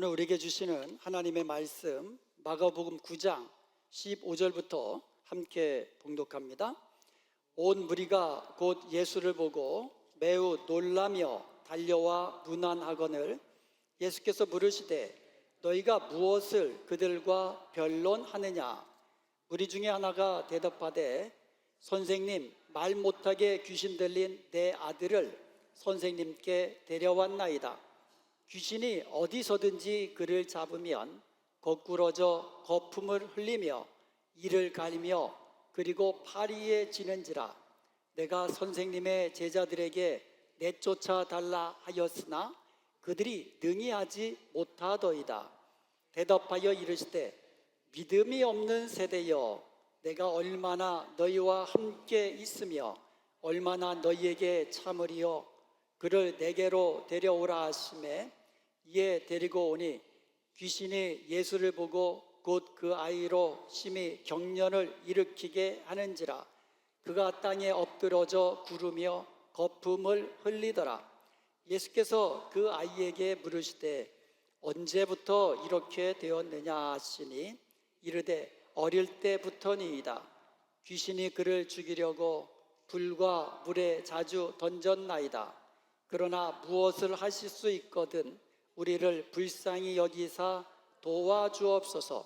오늘 우리에게 주시는 하나님의 말씀 마가복음 9장 15절부터 함께 봉독합니다. 온 무리가 곧 예수를 보고 매우 놀라며 달려와 문안하거늘 예수께서 물으시되 너희가 무엇을 그들과 변론하느냐 무리 중에 하나가 대답하되 선생님 말 못하게 귀신 들린 내 아들을 선생님께 데려왔나이다. 귀신이 어디서든지 그를 잡으면 거꾸러져 거품을 흘리며 이를 가리며 그리고 파리에 지는지라 내가 선생님의 제자들에게 내쫓아 달라 하였으나 그들이 능히 하지 못하더이다. 대답하여 이르시되 믿음이 없는 세대여 내가 얼마나 너희와 함께 있으며 얼마나 너희에게 참으리요 그를 내게로 데려오라 하심에 이에 데리고 오니 귀신이 예수를 보고 곧 그 아이로 심히 경련을 일으키게 하는지라. 그가 땅에 엎드러져 구르며 거품을 흘리더라. 예수께서 그 아이에게 물으시되 언제부터 이렇게 되었느냐 하시니? 이르되 어릴 때부터니이다. 귀신이 그를 죽이려고 불과 물에 자주 던졌나이다. 그러나 무엇을 하실 수 있거든 우리를 불쌍히 여기사 도와주옵소서.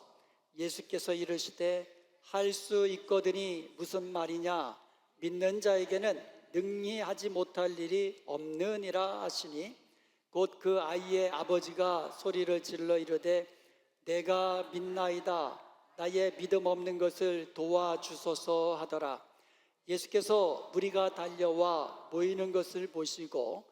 예수께서 이르시되 할 수 있거든이 무슨 말이냐? 믿는 자에게는 능히 하지 못할 일이 없느니라 하시니 곧 그 아이의 아버지가 소리를 질러 이르되 내가 믿나이다. 나의 믿음 없는 것을 도와주소서 하더라. 예수께서 무리가 달려와 모이는 것을 보시고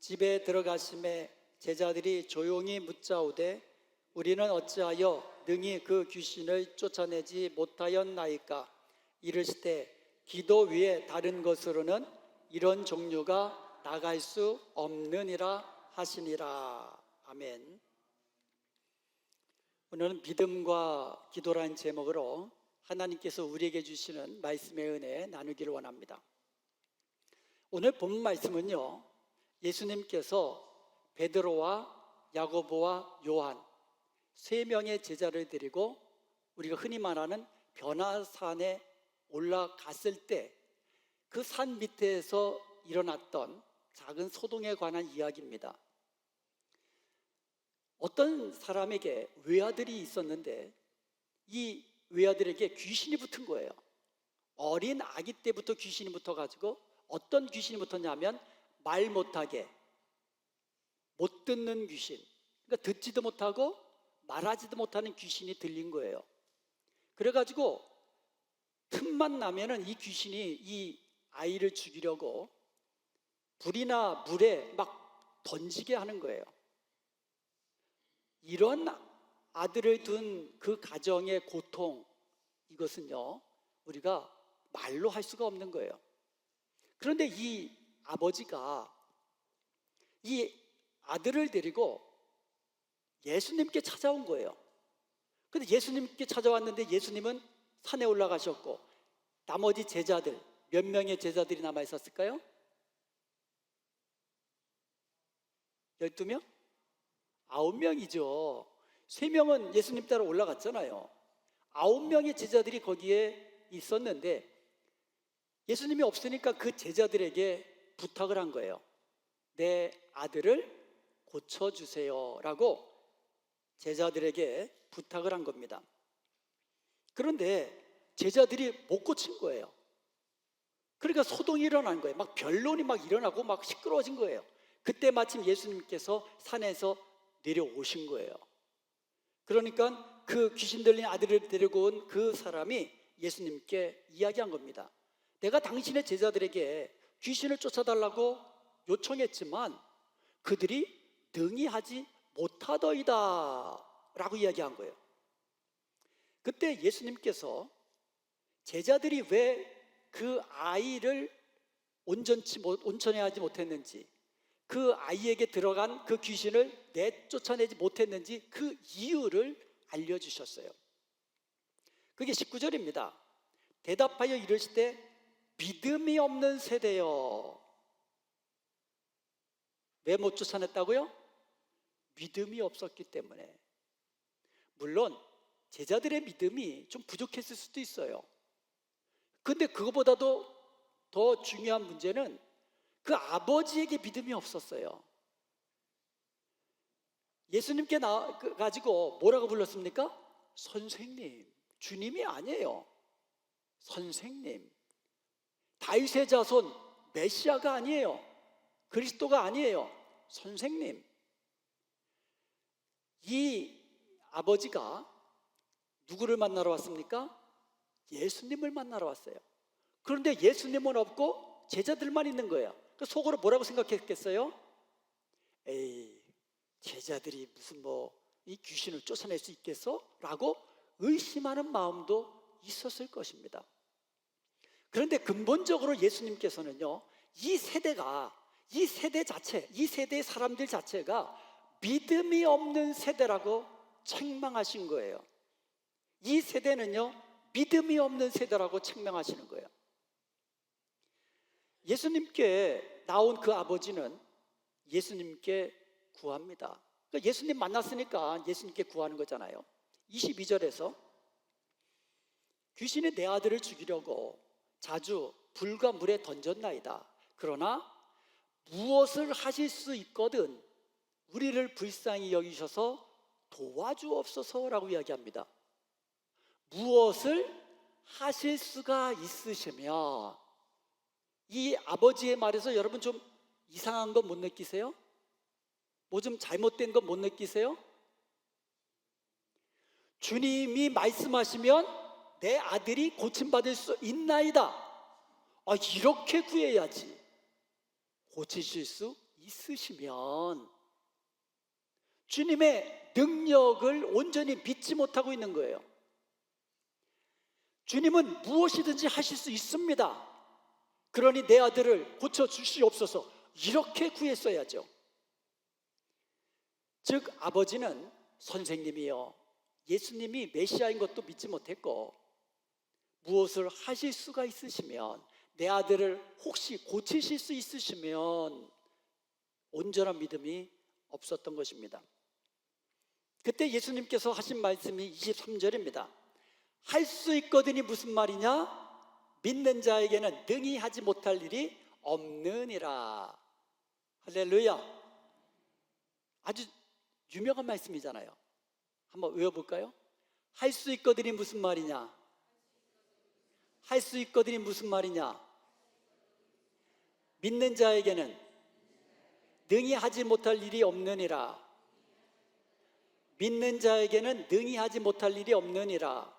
집에 들어가심에 제자들이 조용히 묻자오되 우리는 어찌하여 능히 그 귀신을 쫓아내지 못하였나이까 이르시되 기도 위에 다른 것으로는 이런 종류가 나갈 수 없느니라 하시니라 아멘. 오늘은 믿음과 기도라는 제목으로 하나님께서 우리에게 주시는 말씀의 은혜 나누기를 원합니다. 오늘 본 말씀은요. 예수님께서 베드로와 야고보와 요한 세 명의 제자를 데리고 우리가 흔히 말하는 변화산에 올라갔을 때 그 산 밑에서 일어났던 작은 소동에 관한 이야기입니다. 어떤 사람에게 외아들이 있었는데 이 외아들에게 귀신이 붙은 거예요. 어린 아기 때부터 귀신이 붙어가지고 어떤 귀신이 붙었냐면 말 못하게 못 듣는 귀신. 그러니까 듣지도 못하고 말하지도 못하는 귀신이 들린 거예요. 그래가지고 틈만 나면은 이 귀신이 이 아이를 죽이려고 불이나 물에 막 던지게 하는 거예요. 이런 아들을 둔 그 가정의 고통, 이것은요, 우리가 말로 할 수가 없는 거예요. 그런데 이 아버지가 이 아들을 데리고 예수님께 찾아온 거예요. 근데 예수님께 찾아왔는데 예수님은 산에 올라가셨고 나머지 제자들 몇 명의 제자들이 남아 있었을까요? 12명? 9명이죠. 3명은 예수님 따라 올라갔잖아요. 9명의 제자들이 거기에 있었는데 예수님이 없으니까 그 제자들에게 부탁을 한 거예요. 내 아들을 고쳐주세요. 라고 제자들에게 부탁을 한 겁니다. 그런데 제자들이 못 고친 거예요. 그러니까 소동이 일어난 거예요. 막 변론이 막 일어나고 막 시끄러워진 거예요. 그때 마침 예수님께서 산에서 내려오신 거예요. 그러니까 그 귀신 들린 아들을 데리고 온 그 사람이 예수님께 이야기한 겁니다. 내가 당신의 제자들에게 귀신을 쫓아달라고 요청했지만 그들이 능히 하지 못하더이다 라고 이야기한 거예요. 그때 예수님께서 제자들이 왜 그 아이를 온전치 못- 온전해하지 못했는지 그 아이에게 들어간 그 귀신을 내쫓아내지 못했는지 그 이유를 알려주셨어요. 그게 19절입니다. 대답하여 이르시되 믿음이 없는 세대여. 왜 못 쫓아냈다고요? 믿음이 없었기 때문에. 물론 제자들의 믿음이 좀 부족했을 수도 있어요. 근데 그거보다도 더 중요한 문제는 그 아버지에게 믿음이 없었어요. 예수님께 나 그- 가지고 뭐라고 불렀습니까? 선생님, 주님이 아니에요. 선생님. 다윗의 자손 메시아가 아니에요. 그리스도가 아니에요. 선생님. 이 아버지가 누구를 만나러 왔습니까? 예수님을 만나러 왔어요. 그런데 예수님은 없고 제자들만 있는 거예요. 그 속으로 뭐라고 생각했겠어요? 에이, 제자들이 무슨 뭐 이 귀신을 쫓아낼 수 있겠어? 라고 의심하는 마음도 있었을 것입니다. 그런데 근본적으로 예수님께서는요, 이 세대가, 이 세대 자체, 이 세대의 사람들 자체가 믿음이 없는 세대라고 책망하신 거예요. 이 세대는요, 믿음이 없는 세대라고 책망하시는 거예요. 예수님께 나온 그 아버지는 예수님께 구합니다. 그러니까 예수님 만났으니까 예수님께 구하는 거잖아요. 22절에서 귀신이 내 아들을 죽이려고 자주 불과 물에 던졌나이다. 그러나 무엇을 하실 수 있거든 우리를 불쌍히 여기셔서 도와주옵소서라고 이야기합니다. 무엇을 하실 수가 있으시면 이 아버지의 말에서 여러분 좀 이상한 거 못 느끼세요? 뭐 좀 잘못된 거 못 느끼세요? 주님이 말씀하시면 내 아들이 고침받을 수 있나이다. 아, 이렇게 구해야지. 고치실 수 있으시면 주님의 능력을 온전히 믿지 못하고 있는 거예요. 주님은 무엇이든지 하실 수 있습니다. 그러니 내 아들을 고쳐 주시옵소서. 이렇게 구했어야죠. 즉 아버지는 선생님이요. 예수님이 메시아인 것도 믿지 못했고 무엇을 하실 수가 있으시면 내 아들을 혹시 고치실 수 있으시면 온전한 믿음이 없었던 것입니다. 그때 예수님께서 하신 말씀이 23절입니다. 할 수 있거든이 무슨 말이냐? 믿는 자에게는 능히 하지 못할 일이 없느니라. 할렐루야. 아주 유명한 말씀이잖아요. 한번 외워볼까요? 할 수 있거든이 무슨 말이냐? 할 수 있거든이 무슨 말이냐? 믿는 자에게는 능히 하지 못할 일이 없느니라. 믿는 자에게는 능히 하지 못할 일이 없느니라.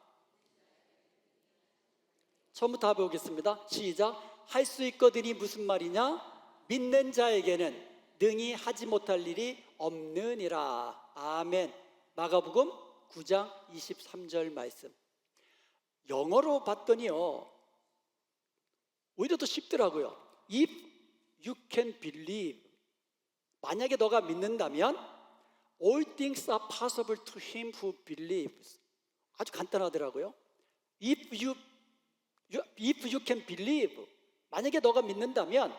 처음부터 해보겠습니다. 시작. 할 수 있거든이 무슨 말이냐? 믿는 자에게는 능히 하지 못할 일이 없느니라. 아멘. 마가복음 9장 23절 말씀. 영어로 봤더니요. 오히려 더 쉽더라고요. If you can believe. 만약에 너가 믿는다면 all things are possible to him who believes. 아주 간단하더라고요. If you You- If you can believe, 만약에 너가 믿는다면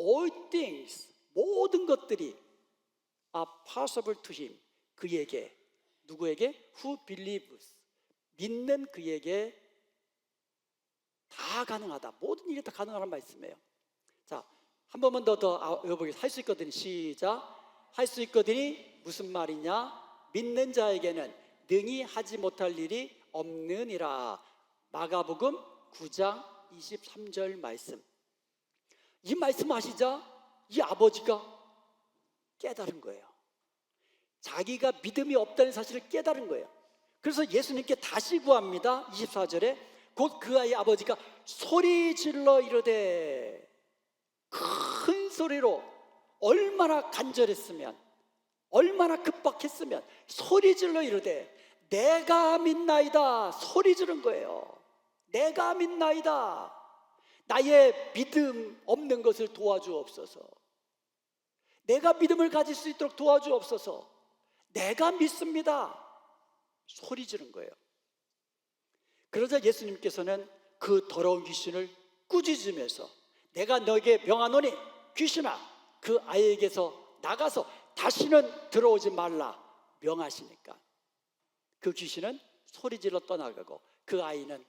all things, 모든 것들이 are possible to him, 그에게, 누구에게? Who believes, 믿는 그에게 다 가능하다. 모든 일이 다 가능하다는 말씀이에요. 자, 한 번만 더, 더 외워보겠습니다. 할 수 있거든요. 시작. 할 수 있거든이 무슨 말이냐? 믿는 자에게는 능히 하지 못할 일이 없느니라. 마가복음 9장 23절 말씀. 이 말씀 하시자 이 아버지가 깨달은 거예요. 자기가 믿음이 없다는 사실을 깨달은 거예요. 그래서 예수님께 다시 구합니다. 24절에 곧 그 아이 아버지가 소리 질러 이르되 큰 소리로 얼마나 간절했으면 얼마나 급박했으면 소리 질러 이르되 내가 믿나이다 소리 지른 거예요. 내가 믿나이다. 나의 믿음 없는 것을 도와주옵소서. 내가 믿음을 가질 수 있도록 도와주옵소서. 내가 믿습니다. 소리 지른 거예요. 그러자 예수님께서는 그 더러운 귀신을 꾸짖으면서 내가 너에게 명하노니 귀신아 그 아이에게서 나가서 다시는 들어오지 말라 명하시니까 그 귀신은 소리 질러 떠나가고 그 아이는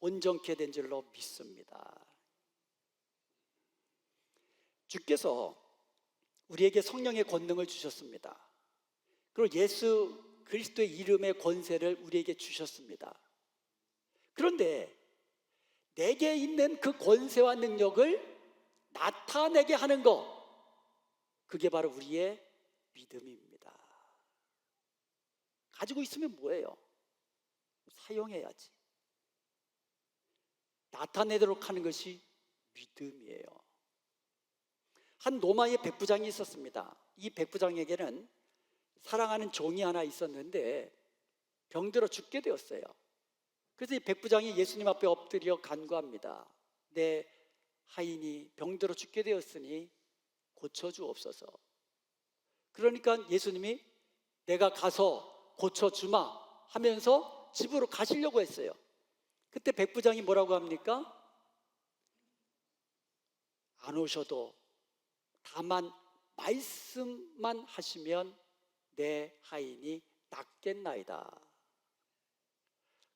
온전케 된 줄로 믿습니다. 주께서 우리에게 성령의 권능을 주셨습니다. 그리고 예수 그리스도의 이름의 권세를 우리에게 주셨습니다. 그런데 내게 있는 그 권세와 능력을 나타내게 하는 것, 그게 바로 우리의 믿음입니다. 가지고 있으면 뭐예요? 사용해야지. 나타내도록 하는 것이 믿음이에요. 한 로마의 백부장이 있었습니다. 이 백부장에게는 사랑하는 종이 하나 있었는데 병들어 죽게 되었어요. 그래서 이 백부장이 예수님 앞에 엎드려 간구합니다. 내 하인이 병들어 죽게 되었으니 고쳐주옵소서. 그러니까 예수님이 내가 가서 고쳐주마 하면서 집으로 가시려고 했어요. 그때 백부장이 뭐라고 합니까? 안 오셔도 다만 말씀만 하시면 내 하인이 낫겠나이다.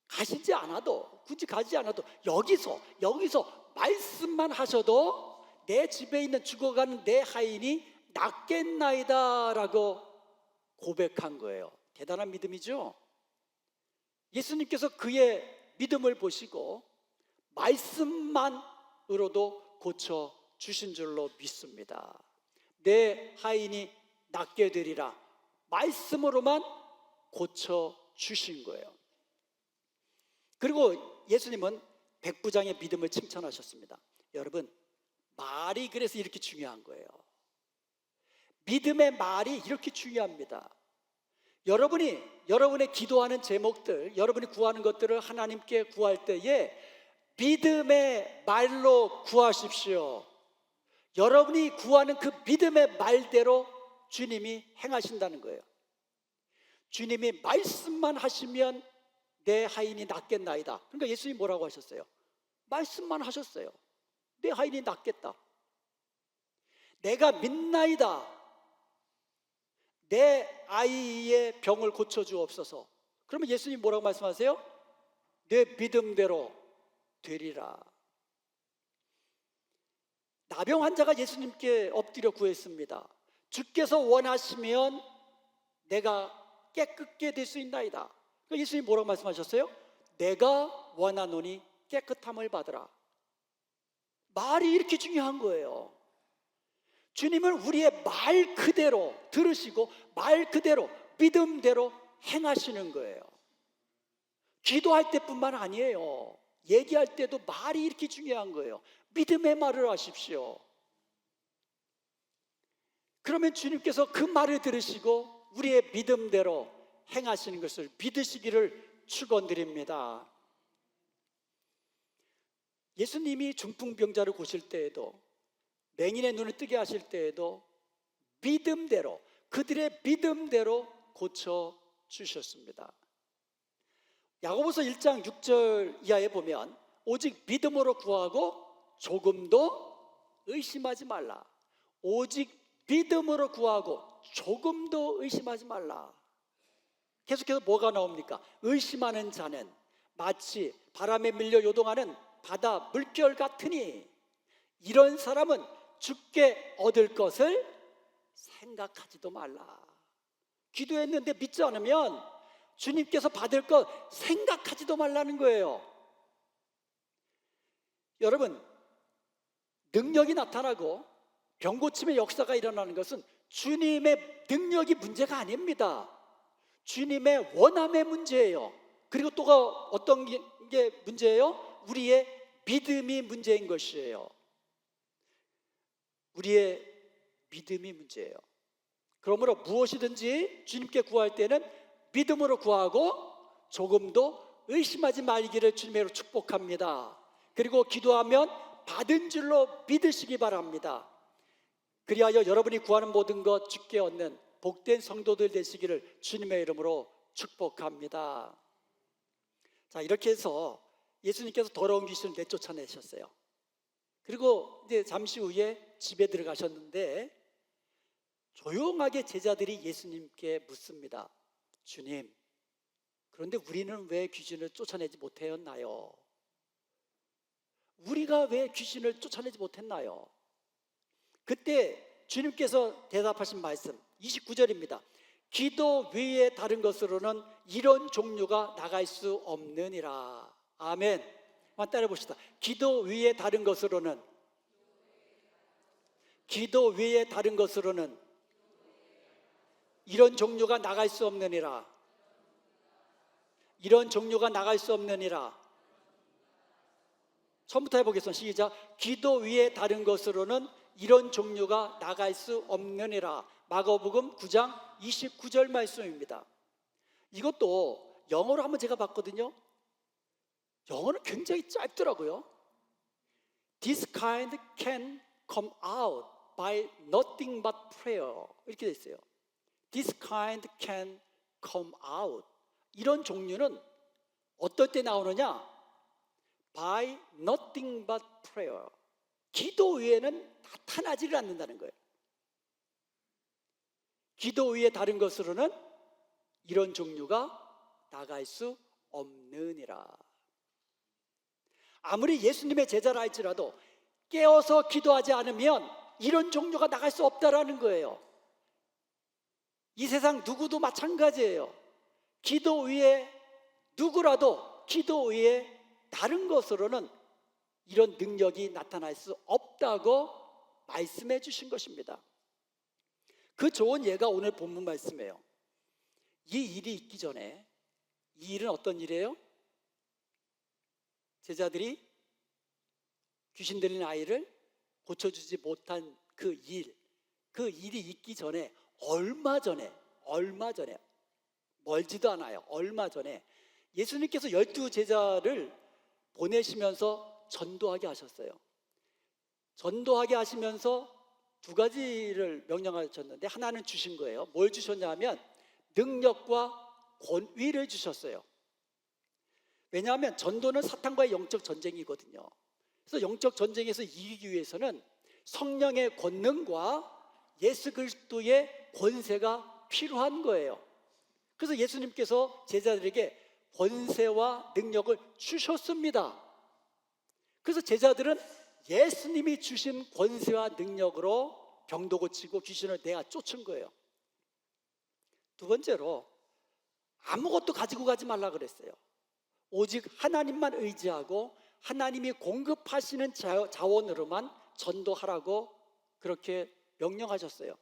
가시지 않아도 굳이 가지 않아도 여기서 여기서 말씀만 하셔도 내 집에 있는 죽어가는 내 하인이 낫겠나이다라고 고백한 거예요. 대단한 믿음이죠. 예수님께서 그의 믿음을 보시고 말씀만으로도 고쳐 주신 줄로 믿습니다. 내 하인이 낫게 되리라. 말씀으로만 고쳐 주신 거예요. 그리고 예수님은 백부장의 믿음을 칭찬하셨습니다. 여러분, 말이 그래서 이렇게 중요한 거예요. 믿음의 말이 이렇게 중요합니다. 여러분이 여러분의 기도하는 제목들, 여러분이 구하는 것들을 하나님께 구할 때에 믿음의 말로 구하십시오. 여러분이 구하는 그 믿음의 말대로 주님이 행하신다는 거예요. 주님이 말씀만 하시면 내 하인이 낫겠나이다. 그러니까 예수님이 뭐라고 하셨어요? 말씀만 하셨어요. 내 하인이 낫겠다. 내가 믿나이다. 내 아이의 병을 고쳐 주옵소서. 그러면 예수님 뭐라고 말씀하세요? 내 믿음대로 되리라. 나병 환자가 예수님께 엎드려 구했습니다. 주께서 원하시면 내가 깨끗게 될 수 있나이다. 그러니까 예수님 뭐라고 말씀하셨어요? 내가 원하노니 깨끗함을 받으라. 말이 이렇게 중요한 거예요. 주님은 우리의 말 그대로 들으시고 말 그대로 믿음대로 행하시는 거예요. 기도할 때뿐만 아니에요. 얘기할 때도 말이 이렇게 중요한 거예요. 믿음의 말을 하십시오. 그러면 주님께서 그 말을 들으시고 우리의 믿음대로 행하시는 것을 믿으시기를 축원드립니다. 예수님이 중풍병자를 고실 때에도 맹인의 눈을 뜨게 하실 때에도 믿음대로 그들의 믿음대로 고쳐 주셨습니다. 야고보서 1장 6절 이하에 보면 오직 믿음으로 구하고 조금도 의심하지 말라. 오직 믿음으로 구하고 조금도 의심하지 말라. 계속해서 뭐가 나옵니까? 의심하는 자는 마치 바람에 밀려 요동하는 바다 물결 같으니 이런 사람은 죽게 얻을 것을 생각하지도 말라. 기도했는데 믿지 않으면 주님께서 받을 것 생각하지도 말라는 거예요. 여러분, 능력이 나타나고 병 고침의 역사가 일어나는 것은 주님의 능력이 문제가 아닙니다. 주님의 원함의 문제예요. 그리고 또가 어떤 게 문제예요? 우리의 믿음이 문제인 것이에요. 우리의 믿음이 문제예요. 그러므로 무엇이든지 주님께 구할 때는 믿음으로 구하고 조금도 의심하지 말기를 주님으로 축복합니다. 그리고 기도하면 받은 줄로 믿으시기 바랍니다. 그리하여 여러분이 구하는 모든 것 주께 얻는 복된 성도들 되시기를 주님의 이름으로 축복합니다. 자, 이렇게 해서 예수님께서 더러운 귀신을 내쫓아내셨어요. 그리고 이제 잠시 후에 집에 들어가셨는데 조용하게 제자들이 예수님께 묻습니다. 주님, 그런데 우리는 왜 귀신을 쫓아내지 못하였나요? 우리가 왜 귀신을 쫓아내지 못했나요? 그때 주님께서 대답하신 말씀 29절입니다. 기도 외에 다른 것으로는 이런 종류가 나갈 수 없느니라. 아멘. 한번 따라 봅시다. 기도 외에 다른 것으로는 기도 외에 다른 것으로는 이런 종류가 나갈 수 없느니라. 이런 종류가 나갈 수 없느니라. 처음부터 해보겠습니다. 시작. 기도 위에 다른 것으로는 이런 종류가 나갈 수 없느니라. 마가복음 9장 29절 말씀입니다. 이것도 영어로 한번 제가 봤거든요. 영어는 굉장히 짧더라고요. This kind can come out by nothing but prayer. 이렇게 돼 있어요. This kind can come out. 이런 종류는 어떨 때 나오느냐? by nothing but prayer. 기도 외에는 나타나지를 않는다는 거예요. 기도 외에 다른 것으로는 이런 종류가 나갈 수 없느니라. 아무리 예수님의 제자라 할지라도 깨어서 기도하지 않으면 이런 종류가 나갈 수 없다라는 거예요. 이 세상 누구도 마찬가지예요. 기도 위에 누구라도 기도 위에 다른 것으로는 이런 능력이 나타날 수 없다고 말씀해 주신 것입니다. 그 좋은 예가 오늘 본문 말씀이에요. 이 일이 있기 전에 이 일은 어떤 일이에요? 제자들이 귀신 들린 아이를 고쳐주지 못한 그 일, 그 일이 있기 전에 얼마 전에, 얼마 전에, 멀지도 않아요. 얼마 전에 예수님께서 열두 제자를 보내시면서 전도하게 하셨어요. 전도하게 하시면서 두 가지를 명령하셨는데 하나는 주신 거예요. 뭘 주셨냐면 능력과 권위를 주셨어요. 왜냐하면 전도는 사탄과의 영적 전쟁이거든요. 그래서 영적 전쟁에서 이기기 위해서는 성령의 권능과 예수 그리스도의 권세가 필요한 거예요. 그래서 예수님께서 제자들에게 권세와 능력을 주셨습니다. 그래서 제자들은 예수님이 주신 권세와 능력으로 병도 고치고 귀신을 내가 쫓은 거예요. 두 번째로 아무것도 가지고 가지 말라 그랬어요. 오직 하나님만 의지하고 하나님이 공급하시는 자- 자원으로만 전도하라고 그렇게 명령하셨어요.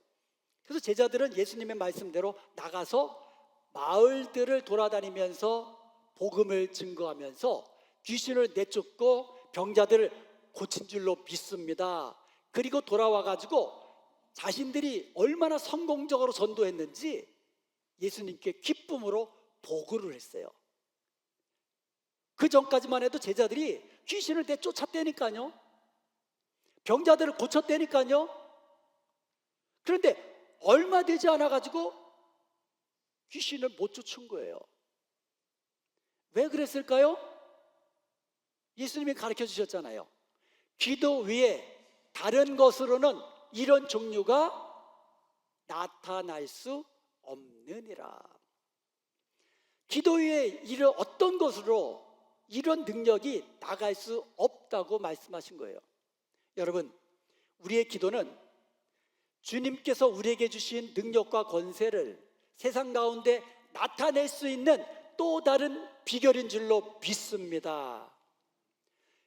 그래서 제자들은 예수님의 말씀대로 나가서 마을들을 돌아다니면서 복음을 증거하면서 귀신을 내쫓고 병자들을 고친 줄로 믿습니다. 그리고 돌아와 가지고 자신들이 얼마나 성공적으로 전도했는지 예수님께 기쁨으로 보고를 했어요. 그 전까지만 해도 제자들이 귀신을 내쫓았다니까요. 병자들을 고쳤다니까요. 그런데 얼마 되지 않아 가지고 귀신을 못 쫓은 거예요. 왜 그랬을까요? 예수님이 가르쳐 주셨잖아요. 기도 위에 다른 것으로는 이런 종류가 나타날 수 없느니라. 기도 위에 이런 어떤 것으로 이런 능력이 나갈 수 없다고 말씀하신 거예요. 여러분, 우리의 기도는 주님께서 우리에게 주신 능력과 권세를 세상 가운데 나타낼 수 있는 또 다른 비결인 줄로 믿습니다.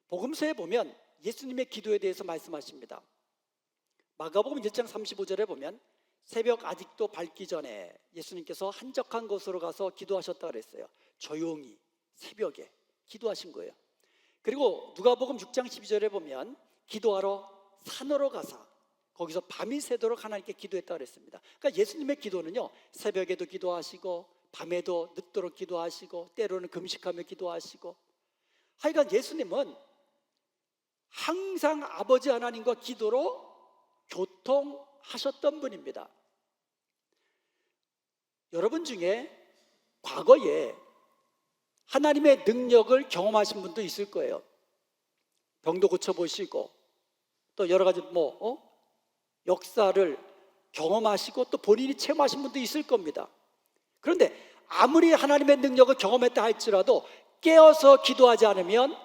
복음서에 보면 예수님의 기도에 대해서 말씀하십니다. 마가복음 1장 35절에 보면 새벽 아직도 밝기 전에 예수님께서 한적한 곳으로 가서 기도하셨다 그랬어요. 조용히 새벽에 기도하신 거예요. 그리고 누가복음 6장 12절에 보면 기도하러 산으로 가사 거기서 밤이 새도록 하나님께 기도했다 그랬습니다. 그러니까 예수님의 기도는요. 새벽에도 기도하시고 밤에도 늦도록 기도하시고 때로는 금식하며 기도하시고 하여간 예수님은 항상 아버지 하나님과 기도로 교통하셨던 분입니다. 여러분 중에 과거에 하나님의 능력을 경험하신 분도 있을 거예요. 병도 고쳐보시고 또 여러 가지 뭐 어? 역사를 경험하시고 또 본인이 체험하신 분도 있을 겁니다. 그런데 아무리 하나님의 능력을 경험했다 할지라도 깨어서 기도하지 않으면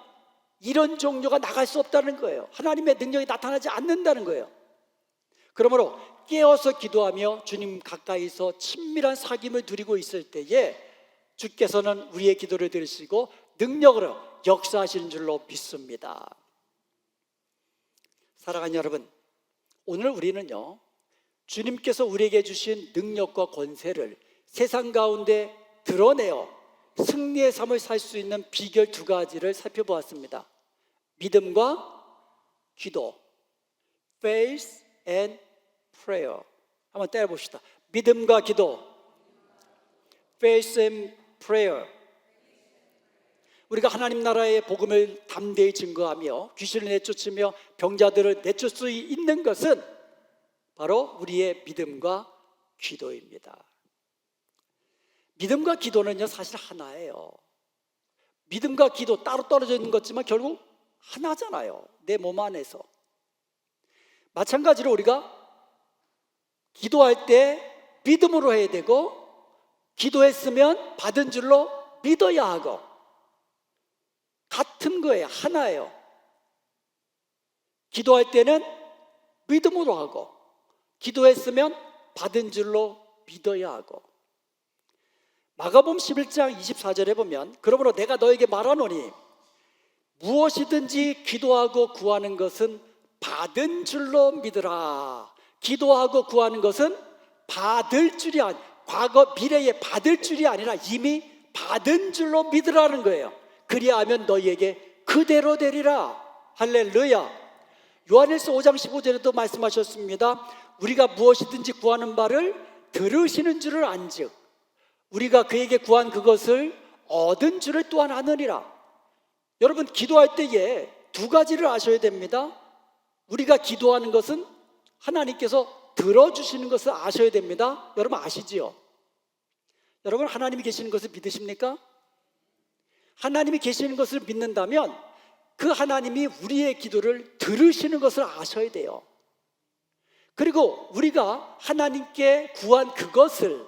이런 종류가 나갈 수 없다는 거예요. 하나님의 능력이 나타나지 않는다는 거예요. 그러므로 깨어서 기도하며 주님 가까이서 친밀한 사귐을 누리고 있을 때에 주께서는 우리의 기도를 들으시고 능력으로 역사하시는 줄로 믿습니다. 사랑하는 여러분, 오늘 우리는요, 주님께서 우리에게 주신 능력과 권세를 세상 가운데 드러내어 승리의 삶을 살 수 있는 비결 두 가지를 살펴보았습니다. 믿음과 기도, faith and prayer. 한번 때려봅시다. 믿음과 기도, faith and prayer. 우리가 하나님 나라의 복음을 담대히 증거하며 귀신을 내쫓으며 병자들을 내쫓을 수 있는 것은 바로 우리의 믿음과 기도입니다. 믿음과 기도는요 사실 하나예요. 믿음과 기도 따로 떨어져 있는 것지만 결국 하나잖아요. 내 몸 안에서. 마찬가지로 우리가 기도할 때 믿음으로 해야 되고 기도했으면 받은 줄로 믿어야 하고 같은 거예요. 하나예요. 기도할 때는 믿음으로 하고 기도했으면 받은 줄로 믿어야 하고 마가복음 11장 24절에 보면 그러므로 내가 너에게 말하노니 무엇이든지 기도하고 구하는 것은 받은 줄로 믿으라. 기도하고 구하는 것은 받을 줄이 아니 과거 미래에 받을 줄이 아니라 이미 받은 줄로 믿으라는 거예요. 그리하면 너희에게 그대로 되리라. 할렐루야. 요한일서 5장 15절에도 말씀하셨습니다. 우리가 무엇이든지 구하는 바를 들으시는 줄을 안즉 우리가 그에게 구한 그것을 얻은 줄을 또한 아느니라. 여러분 기도할 때에 두 가지를 아셔야 됩니다. 우리가 기도하는 것은 하나님께서 들어주시는 것을 아셔야 됩니다. 여러분 아시지요? 여러분 하나님이 계시는 것을 믿으십니까? 하나님이 계시는 것을 믿는다면 그 하나님이 우리의 기도를 들으시는 것을 아셔야 돼요. 그리고 우리가 하나님께 구한 그것을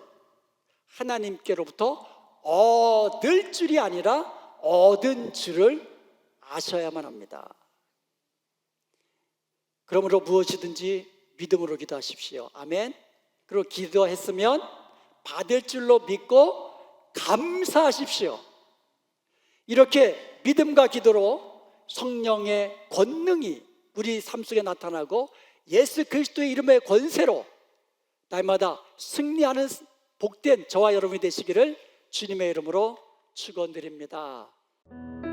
하나님께로부터 얻을 줄이 아니라 얻은 줄을 아셔야만 합니다. 그러므로 무엇이든지 믿음으로 기도하십시오. 아멘. 그리고 기도했으면 받을 줄로 믿고 감사하십시오. 이렇게 믿음과 기도로 성령의 권능이 우리 삶 속에 나타나고 예수 그리스도의 이름의 권세로 날마다 승리하는 복된 저와 여러분이 되시기를 주님의 이름으로 축원드립니다. Bye.